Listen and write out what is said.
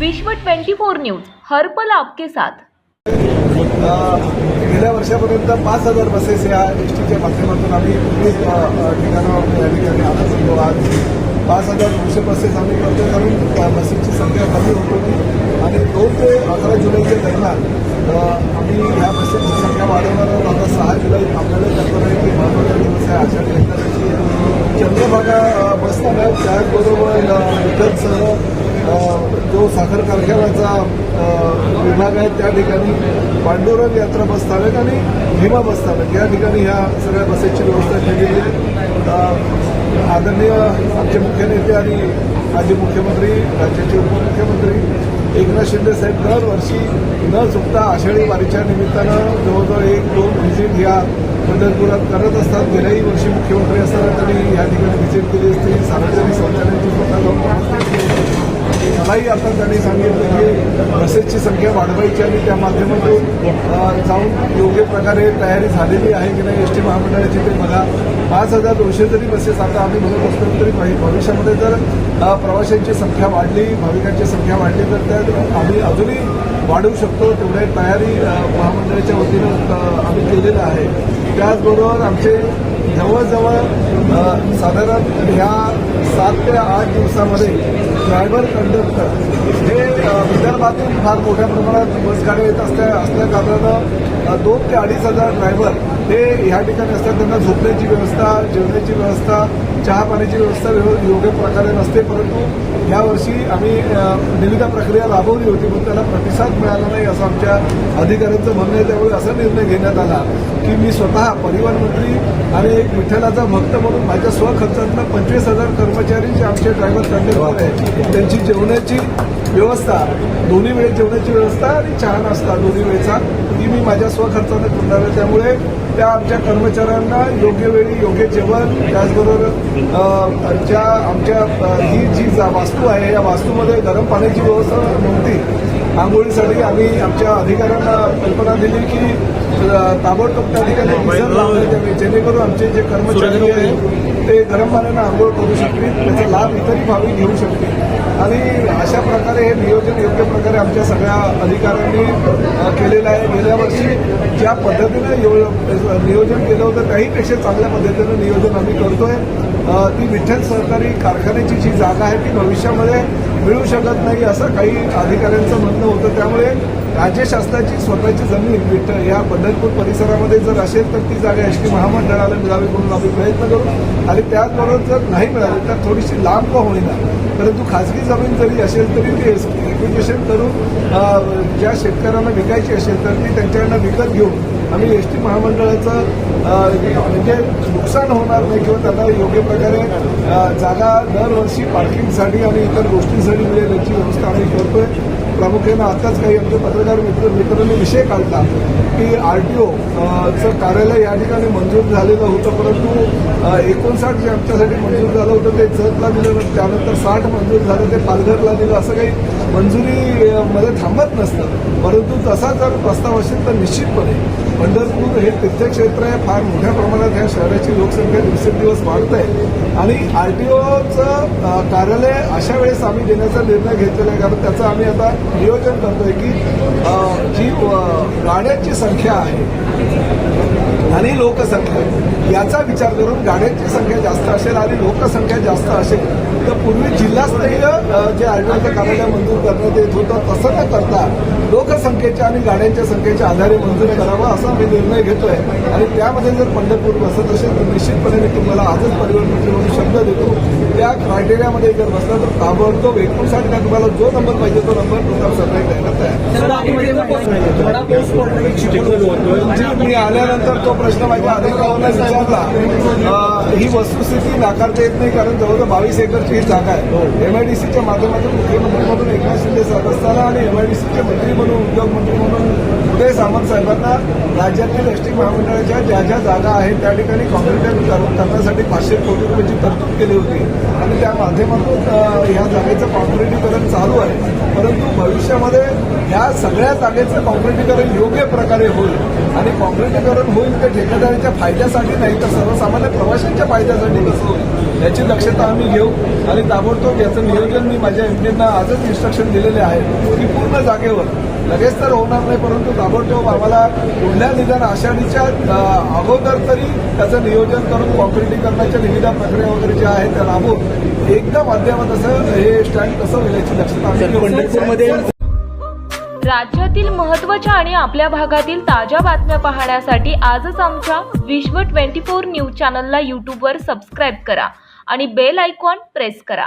विश्व 24 न्यूज हरपल आपके साथ. गेल्या वर्षापर्यंत पाच हजार बसेस या एस टीच्या माध्यमातून आम्ही विविध ठिकाणावर या ठिकाणी आणत होतो. आज पाच हजार दोनशे बसेस आम्ही करतो कारण त्या बसेसची संख्या कमी होत होती. आणि दोन ते अकरा जुलैच्या दरम्यान आम्ही ह्या बसेसची संख्या वाढवणार आहोत. आता सहा जुलै आपल्याला कल्पना आहे की महत्त्वाचा दिवस आहे. आषाढी एकादशी चंद्रभागा अ, बसस्थानक त्याचबरोबर अ, जो साखर कारखान्याचा विभाग आहे त्या ठिकाणी पांडुरंग यात्रा बस स्थानक आणि भीमा बस स्थानक या ठिकाणी ह्या सगळ्या बसेसची व्यवस्था केलेली आहे. आदरणीय आमचे मुख्य नेते आणि माजी मुख्यमंत्री राज्याचे उपमुख्यमंत्री एकनाथ शिंदे साहेब दरवर्षी न चुकता आषाढी वारीच्या निमित्तानं जवळजवळ एक दोन व्हिजिट ह्या पंढरपुरात करत असतात. गेल्याही वर्षी मुख्यमंत्री असताना त्यांनी या ठिकाणी व्हिजिट केली असती. सार्वजनिक शौचालयाची स्वतः जाऊन मलाही आता त्यांनी सांगितलं की बसेसची संख्या वाढवायची आणि त्या माध्यमातून जाऊन योग्य प्रकारे तयारी झालेली आहे की नाही एस टी महामंडळाची ते बघा. पाच हजार दोनशे जरी बसेस आता आम्ही म्हणत असतो तरी भविष्यामध्ये जर प्रवाशांची संख्या वाढली भाविकांची संख्या वाढली तर त्यात आम्ही अजूनही वाढवू शकतो. तेवढे तयारी महामंडळाच्या वतीनं आम्ही केलेलं आहे. त्याचबरोबर आमचे जवळजवळ साधारण ह्या सात ते आठ दिवसामध्ये ड्रायव्हर कंडक्टर हे विदर्भातून फार मोठ्या प्रमाणात बसगाड्या येत असल्या असल्या कारणानं दोन ते अडीच हजार ड्रायव्हर हे ह्या ठिकाणी असतात. त्यांना झोपण्याची व्यवस्था जेवण्याची व्यवस्था चहा पाण्याची व्यवस्था व्यव- योग्य प्रकारे नसते परंतु यावर्षी आम्ही निविदा प्रक्रिया राबवली होती पण त्याला प्रतिसाद मिळाला नाही असं आमच्या अधिकाऱ्यांचं म्हणणं आहे. त्यामुळे असा निर्णय घेण्यात आला की मी स्वतः परिवहन मंत्री आणि एक विठ्ठलाचा भक्त म्हणून माझ्या स्वखर्चातनं पंचवीस हजार कर्मचारी जे आमचे ड्रायव्हर कंडक्टर आहेत त्यांची जेवणाची व्यवस्था दोन्ही वेळेस जेवणाची व्यवस्था आणि चहा नाश्ता दोन्ही वेळेचा ती मी माझ्या स्वखर्चाने करणार आहे. त्यामुळे त्या आमच्या कर्मचाऱ्यांना योग्य वेळी योग्य जेवण त्याचबरोबर ज्या आमच्या ही जी जा वास्तू आहे या वास्तूमध्ये गरम पाण्याची व्यवस्था नव्हती. आंघोळीसाठी आम्ही आमच्या अधिकाऱ्यांना कल्पना दिली की ताबडतोब त्या ठिकाणी जेणेकरून आमचे जे कर्मचारी आहेत ते गरम पाण्यानं आंघोळ करू शकतील त्याचा लाभ इतरही भावी घेऊ शकतील. आणि अशा प्रकारे हे नियोजन योग्य प्रकारे आमच्या सगळ्या अधिकाऱ्यांनी केलेलं आहे. गेल्या वर्षी ज्या पद्धतीनं नियोजन केलं होतं त्याहीपेक्षा चांगल्या पद्धतीनं नियोजन आम्ही करतोय. ती विठ्ठल सहकारी कारखान्याची जी जागा आहे ती भविष्यामध्ये मिळू शकत नाही असं काही अधिकाऱ्यांचं म्हणणं होतं. त्यामुळे राज्य शासनाची स्वतःची जमीन विठ्ठल या पंढरपूर परिसरामध्ये जर असेल तर ती जागा एस टी महामंडळाला मिळावी म्हणून आम्ही प्रयत्न करू. आणि त्याचबरोबर जर नाही मिळाली तर थोडीशी लांब का होईना. परंतु खाजगी जमीन जरी असेल तरी ती एक्विजिशन करून ज्या शेतकऱ्यांना विकायची असेल तर ती त्यांच्याकडनं विकत घेऊन आम्ही एस टी महामंडळाचं म्हणजे नुकसान होणार नाही किंवा त्यांना योग्य प्रकारे जागा दरवर्षी पार्किंगसाठी आणि इतर गोष्टींसाठी मिळेल याची व्यवस्था आम्ही करतोय. प्रामुख्यानं आताच काही आमचे पत्रकार मित्र मित्रांनी विषय काढला की आर टी ओचं कार्यालय या ठिकाणी मंजूर झालेलं होतं परंतु एकोणसाठ जे आमच्यासाठी मंजूर झालं होतं ते जतला दिलं त्यानंतर साठ मंजूर झालं ते पालघरला दिलं असं काही मंजुरी थांबत नसतं. परंतु तसा जर प्रस्ताव असेल तर निश्चितपणे पंढरपूर हे तीर्थक्षेत्र आहे. फार मोठ्या प्रमाणात ह्या शहराची लोकसंख्या दिवसेंदिवस वाढत आहे. आणि आर टी ओचं कार्यालय अशा वेळेस आम्ही देण्याचा निर्णय घेतलेला आहे. कारण त्याचं आम्ही आता नियोजन करतोय की जी गाड्यांची संख्या आहे आणि लोकसंख्या याचा विचार करून गाड्यांची संख्या जास्त असेल आणि लोकसंख्या जास्त असेल तर पूर्वी जिल्हास्तरीय जे आर टी ओचं कार्यालय मंजूर करण्यात येत होतं तसं न करता लोकसंख्येच्या आणि गाड्यांच्या संख्येच्या आधारे मंजूर करावा असा आम्ही निर्णय घेतोय. आणि त्यामध्ये जर पंढरपूर बसत असेल तर निश्चितपणे मी तुम्हाला आजच परिवहन मंत्री म्हणून शब्द देतो. त्या क्रायटेरियामध्ये जर बसला तर ताबडतोब एकोणसाठ तुम्हाला जो नंबर पाहिजे तो नंबर प्रताप सरनाईक द्यायला तयार जी मी आल्यानंतर तो प्रश्न माझ्या अधिकाऱ्यांना विचारला. ही वस्तुस्थिती नाकारता येत नाही कारण जवळजवळ बावीस एकरची ही जागा आहे. एमआयडीसीच्या माध्यमातून मुख्यमंत्री म्हणून एकनाथ शिंदे साहेब असताना आणि एमआयडीसीचे मंत्री म्हणून उद्योगमंत्री म्हणून उदय सामंत साहेबांना राज्यातील एस टी महामंडळाच्या ज्या ज्या जागा आहेत त्या ठिकाणी कॉम्प्युटर करून करण्यासाठी पाचशे कोटी रुपयाची तरतूद केली होती. आणि त्या माध्यमातून ह्या जागेचं कॉम्प्युटीकरण चालू आहे. परंतु भविष्यामध्ये ह्या सगळ्या जागेचं कॉम्प्युटीकरण योग्य प्रकारे होईल आणि कॉम्प्युटीकरण होईल ते ठेकेदारांच्या फायद्यासाठी नाही तर सर्वसामान्य प्रवाशांच्या फायद्यासाठी कसं होईल याची दक्षता आम्ही घेऊ आणि ताबडतोब याचं नियोजन मी माझ्या एमपींना आजच इन्स्ट्रक्शन दिलेले आहे की पूर्ण जागेवर लगेच तर होणार नाही परंतु ताबडतोब आम्हाला पुढल्या निदान आषाढीच्या अगोदर तरी त्याचं नियोजन करून कॉन्क्रिटीकरणाच्या निविदा प्रक्रिया वगैरे ज्या आहेत त्या राबवून एकदम अद्यावत असं हे स्टँड कसं होईल याची दक्षता आम्ही तर घेऊ. पंढरपूरमध्ये राज्यातील महत्त्वाच्या आणि आपल्या भागातील ताज्या बातम्या पाहण्यासाठी आजच आमच्या विश्व ट्वेंटी फोर न्यूज चॅनलला यूट्यूबवर सबस्क्राईब करा आणि बेल आयकॉन प्रेस करा